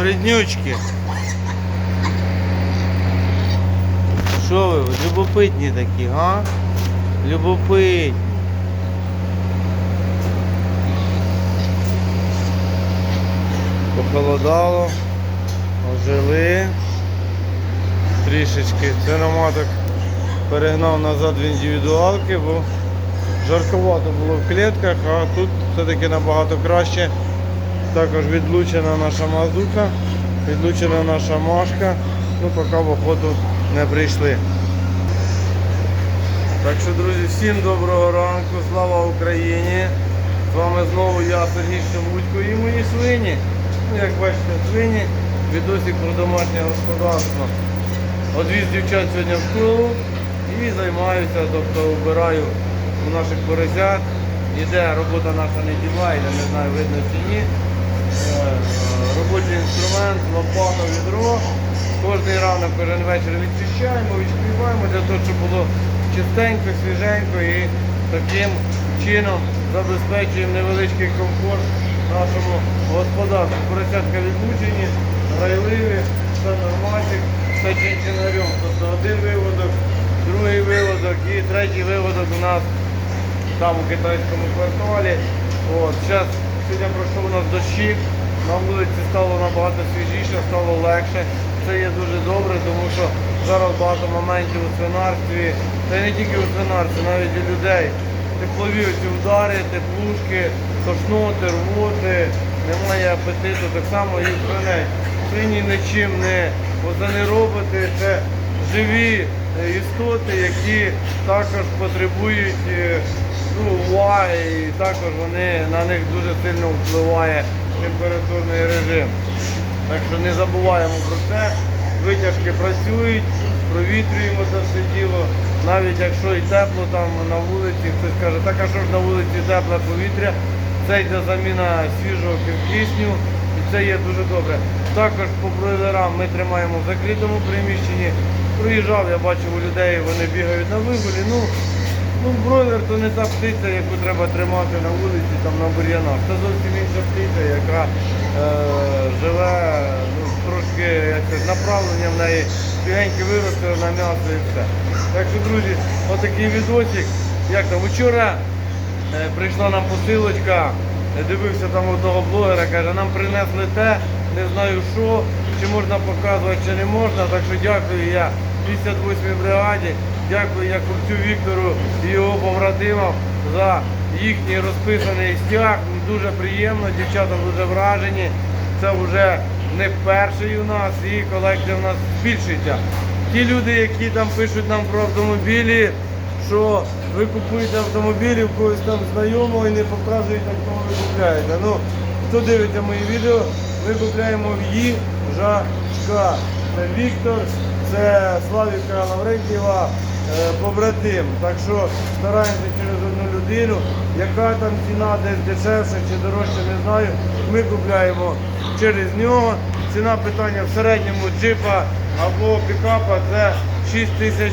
вреднючки? Що ви, любопитні такі, га? Любопитні. Похолодало, ожили трішечки. Це наматок перегнав назад в індивідуалки, бо жарковато було в клітках, а тут все-таки набагато краще. Також відлучена наша мазука, відлучена наша машка. Ну, поки в охоту не прийшли. Так що, друзі, всім доброго ранку, слава Україні! З вами знову я, Сергій Шелудько і мої свині. Ну, як бачите, свині, відосик про домашнє господарство. Одвіз дівчат сьогодні в школу і займаюся, тобто вбираю у наших поросят. Іде робота наша не діла, я не знаю, видно чи ні. Робочий інструмент, лопата, відро. Кожний ранок, кожен вечір відчищаємо, відшкрібаємо для того, щоб було чистенько, свіженько і таким чином забезпечуємо невеличкий комфорт нашому господарству. Поросятка відлучені, грайливі, все нормальник, все чинчинарем. Тобто один виводок, другий виводок і третій виводок у нас там у китайському кварталі. От, зараз сьогодні пройшов у нас дощик, на вулиці стало набагато свіжіше, стало легше. Це є дуже добре, тому що зараз багато моментів у свинарстві, та не тільки у свинарстві, навіть і людей. Теплові оці удари, теплушки, тошноти, рвоти, немає апетиту, так само і свиней. Свині нічим не, оце не робити, це живі е, істоти, які також потребують е, ну, уваги і також вони, на них дуже сильно впливає температурний режим. Так що не забуваємо про це. Витяжки працюють, провітрюємо це все діло. Навіть якщо і тепло там на вулиці, хтось каже, так а що ж на вулиці тепле повітря, це йде заміна свіжого кисню і це є дуже добре. Також по бройлерам ми тримаємо в закритому приміщенні. Проїжджав, я бачив у людей, вони бігають на вигулі. Ну, ну бройлер то не та птиця, яку треба тримати на вулиці, там на бур'янах. Це зовсім інша птиця, яка е, живе ну, трошки як це, направлення в неї бігеньки виросте на м'ясо і все. Так що, друзі, отакий відосик. Як там вчора Е, прийшла нам посилочка, дивився там одного блогера, каже, нам принесли те, не знаю що, чи можна показувати, чи не можна. Так що дякую я 58-й бригаді, дякую я купцю Віктору і його побратимам за їхній розписаний стяг. Дуже приємно, дівчата дуже вражені. Це вже не перший у нас і колекція у нас збільшується. Ті люди, які там пишуть нам про автомобілі, що ви купуєте автомобілі в когось там знайомого і не показуєте, кого ви купляєте. Ну, хто дивиться мої відео, ми купляємо в їжачка. Це Віктор, це Славіка Лаврентьєва, е, побратим. Так що стараємося через одну людину. Яка там ціна десь дешевша чи дорожча, не знаю. Ми купляємо через нього. Ціна питання в середньому джипа або пікапа це 6 тисяч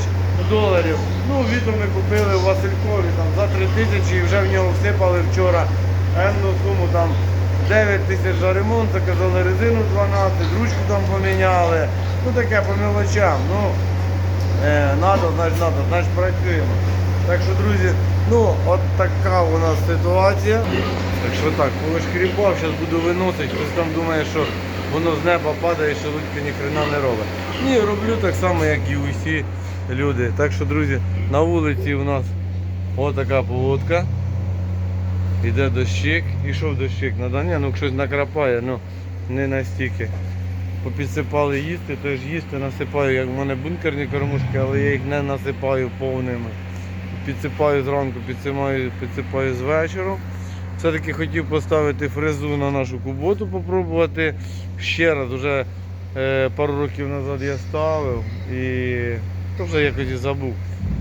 доларів. Ну, віто ми купили у Василькові там, за 3 тисячі і вже в нього всипали вчора енну суму там 9 тисяч за ремонт, заказали резину 12, ручку там поміняли. Ну таке по мелочам. Ну, е, надо, значить надо, значить працюємо. Так що, друзі, ну от така у нас ситуація. Так що так, повишкріпав, зараз буду виносити, хтось там думає, що воно з неба падає, що лучка ні хрена не робить. Ні, роблю так само, як і усі люди. Так що, друзі, на вулиці у нас отака поводка. Іде дощик, ішов дощик на Даня, ну щось накрапає, ну не настільки. Попідсипали їсти, теж їсти насипаю, як в мене бункерні кормушки, але я їх не насипаю повними. Підсипаю зранку, підсипаю, підсипаю з вечором. Все-таки хотів поставити фрезу на нашу куботу, попробувати. Ще раз, вже е, пару років назад я ставив і то вже якось і забув.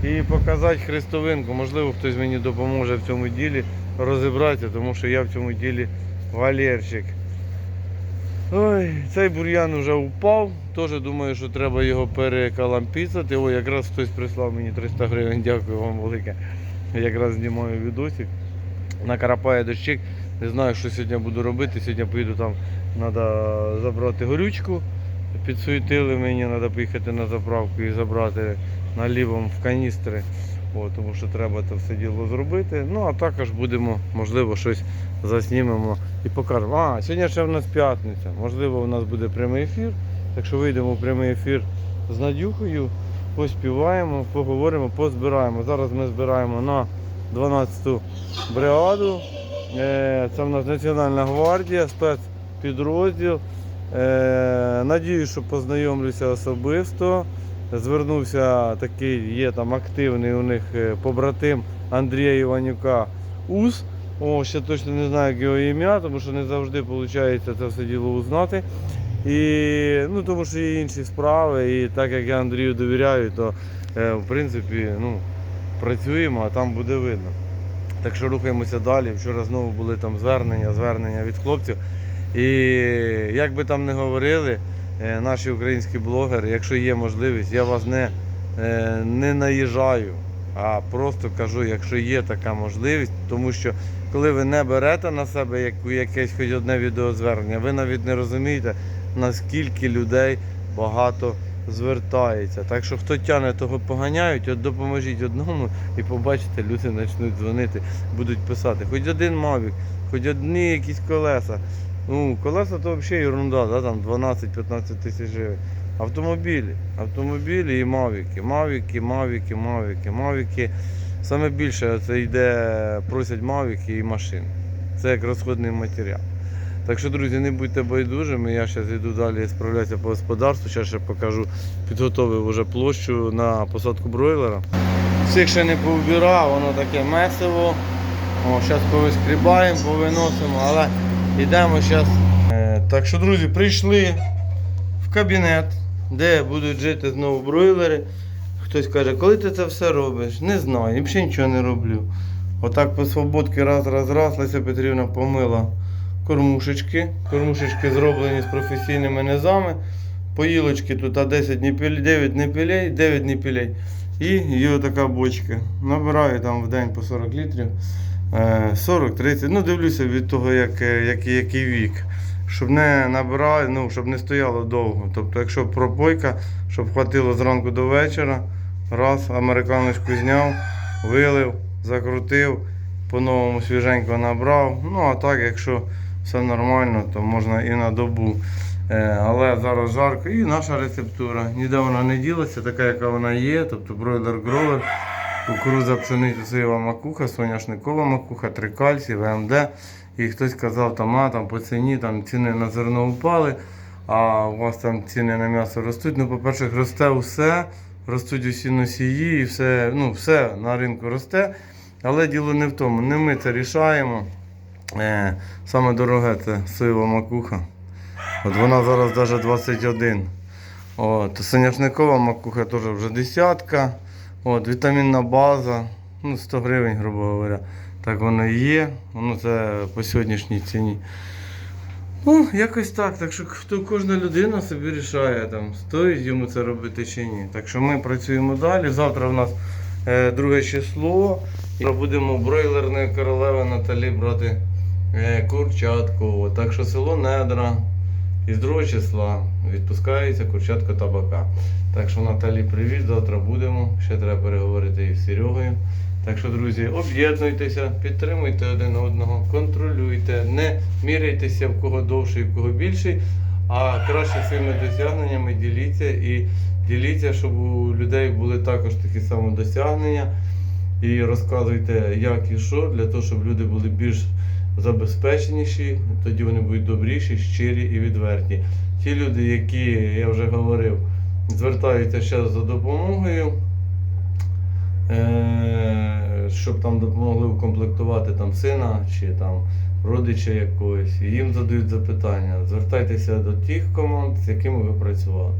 І показати хрестовинку. Можливо, хтось мені допоможе в цьому ділі розібратися, тому що я в цьому ділі валерчик. Ой, цей бур'ян вже впав. Теж думаю, що треба його перекалампіцати. Ой, якраз хтось прислав мені 300 гривень, дякую вам велике. Якраз знімаю відосик. Накрапає дощик. Не знаю, що сьогодні буду робити. Сьогодні поїду там треба забрати горючку. Підсуетили мені, треба поїхати на заправку і забрати налівом в каністри. О, тому що треба це все діло зробити. Ну а також будемо, можливо, щось заснімемо і покажемо. А, сьогодні ще в нас п'ятниця. Можливо, у нас буде прямий ефір. Так що вийдемо в прямий ефір з Надюхою, поспіваємо, поговоримо, позбираємо. Зараз ми збираємо на 12-ту бригаду. Е, Це в нас Національна гвардія, спецпідрозділ. Е, Надію, що познайомлюся особисто. Звернувся такий, є там активний у них е, побратим Андрія Іванюка УС. О, ще точно не знаю як його ім'я, тому що не завжди виходить це все діло узнати. І, ну, тому що є інші справи, і так як я Андрію довіряю, то е, в принципі ну, працюємо, а там буде видно. Так що рухаємося далі. Вчора знову були там звернення, звернення від хлопців. І як би там не говорили, наші українські блогери, якщо є можливість, я вас не, е, не наїжджаю, а просто кажу, якщо є така можливість, тому що коли ви не берете на себе якесь хоч одне відеозвернення, ви навіть не розумієте, наскільки людей багато звертається. Так що хто тяне, того поганяють, от допоможіть одному і побачите, люди почнуть дзвонити, будуть писати. Хоч один мавік, хоч одні якісь колеса. Ну, колеса то взагалі ерунда, да, там 12-15 тисяч гривень. Автомобілі, автомобілі і мавіки, мавіки, мавіки, мавіки, мавіки. Саме більше це йде, просять мавіки і машини. Це як розходний матеріал. Так що, друзі, не будьте байдужими. Я зараз йду далі справлятися по господарству. Зараз ще покажу, підготовив вже площу на посадку бройлера. Всіх ще не повбирав, воно таке месиво. Зараз повискрібаємо, повиносимо, але йдемо зараз. так що, друзі, прийшли в кабінет, де будуть жити знову бройлери. Хтось каже, коли ти це все робиш? Не знаю, я взагалі нічого не роблю. Отак по свободки раз, раз, раз, Леся Петрівна помила кормушечки. Кормушечки зроблені з професійними низами. Поїлочки тут а 10 ніпілей, 9 ніпілей, 9 ніпілей. І є така бочка. Набираю там в день по 40 літрів. Е, 40-30. Ну, дивлюся від того, як, е, який, який вік. Щоб не набирали, ну, щоб не стояло довго. Тобто, якщо пропойка, щоб хватило зранку до вечора, раз, американочку зняв, вилив, закрутив, по-новому свіженько набрав. Ну, а так, якщо все нормально, то можна і на добу. Е, але зараз жарко і наша рецептура. Ніде вона не ділася, така, яка вона є. Тобто бройлер гровер, кукурудза пшениця соєва макуха, соняшникова макуха, трикальцій, ВМД. І хтось казав, там, там по ціні там ціни на зерно впали, а у вас там ціни на м'ясо ростуть. Ну, по-перше, росте все, ростуть усі носії, і все, ну, все на ринку росте. Але діло не в тому. Не ми це рішаємо. Е, саме дороге це соєва макуха. От вона зараз навіть 21. От, соняшникова макуха теж вже десятка. От, вітамінна база, ну 100 гривень, грубо говоря. Так воно і є. Воно це по сьогоднішній ціні. Ну, якось так. Так що хто, кожна людина собі рішає, там, стоїть йому це робити чи ні. Так що ми працюємо далі. Завтра в нас е, друге число. І будемо бройлерної королеви Наталі брати е, курчатку. Так що село Недра. Із 2 числа відпускається курчатка табака. Так що Наталі, привіт, завтра будемо. Ще треба переговорити і з Серегою. Так що, друзі, об'єднуйтеся, підтримуйте один одного, контролюйте, не міряйтеся в кого довший, в кого більший, а краще своїми досягненнями діліться і діліться, щоб у людей були також такі самі досягнення. І розказуйте, як і що, для того, щоб люди були більш забезпеченіші, тоді вони будуть добріші, щирі і відверті. Ті люди, які, я вже говорив, звертаються зараз за допомогою, е, щоб там допомогли укомплектувати там сина чи там родича якогось, їм задають запитання. Звертайтеся до тих команд, з якими ви працювали.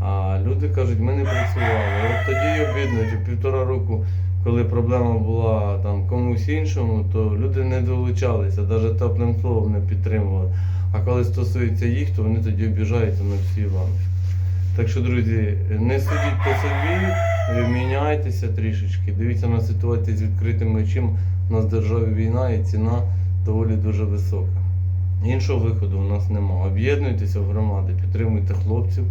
А люди кажуть, ми не працювали. От тоді обідно, півтора року, коли проблема була там комусь іншому, то люди не долучалися, навіть теплим словом не підтримували. А коли стосується їх, то вони тоді обіжаються на всі ланки. Так що, друзі, не судіть по собі, е, міняйтеся трішечки, дивіться на ситуацію з відкритими очима. У нас в державі війна і ціна доволі дуже висока. Іншого виходу у нас немає. Об'єднуйтеся в громади, підтримуйте хлопців.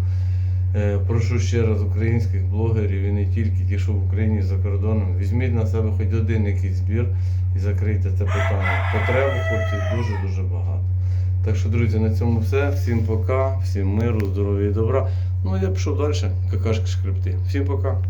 Е, Прошу ще раз українських блогерів і не тільки ті, що в Україні за кордоном. Візьміть на себе хоч один якийсь збір і закрийте це питання. Потреб хлопців дуже-дуже багато. Так що, друзі, на цьому все. Всім пока, всім миру, здоров'я і добра. Ну я пішов далі, какашки шкрипти. Всім пока.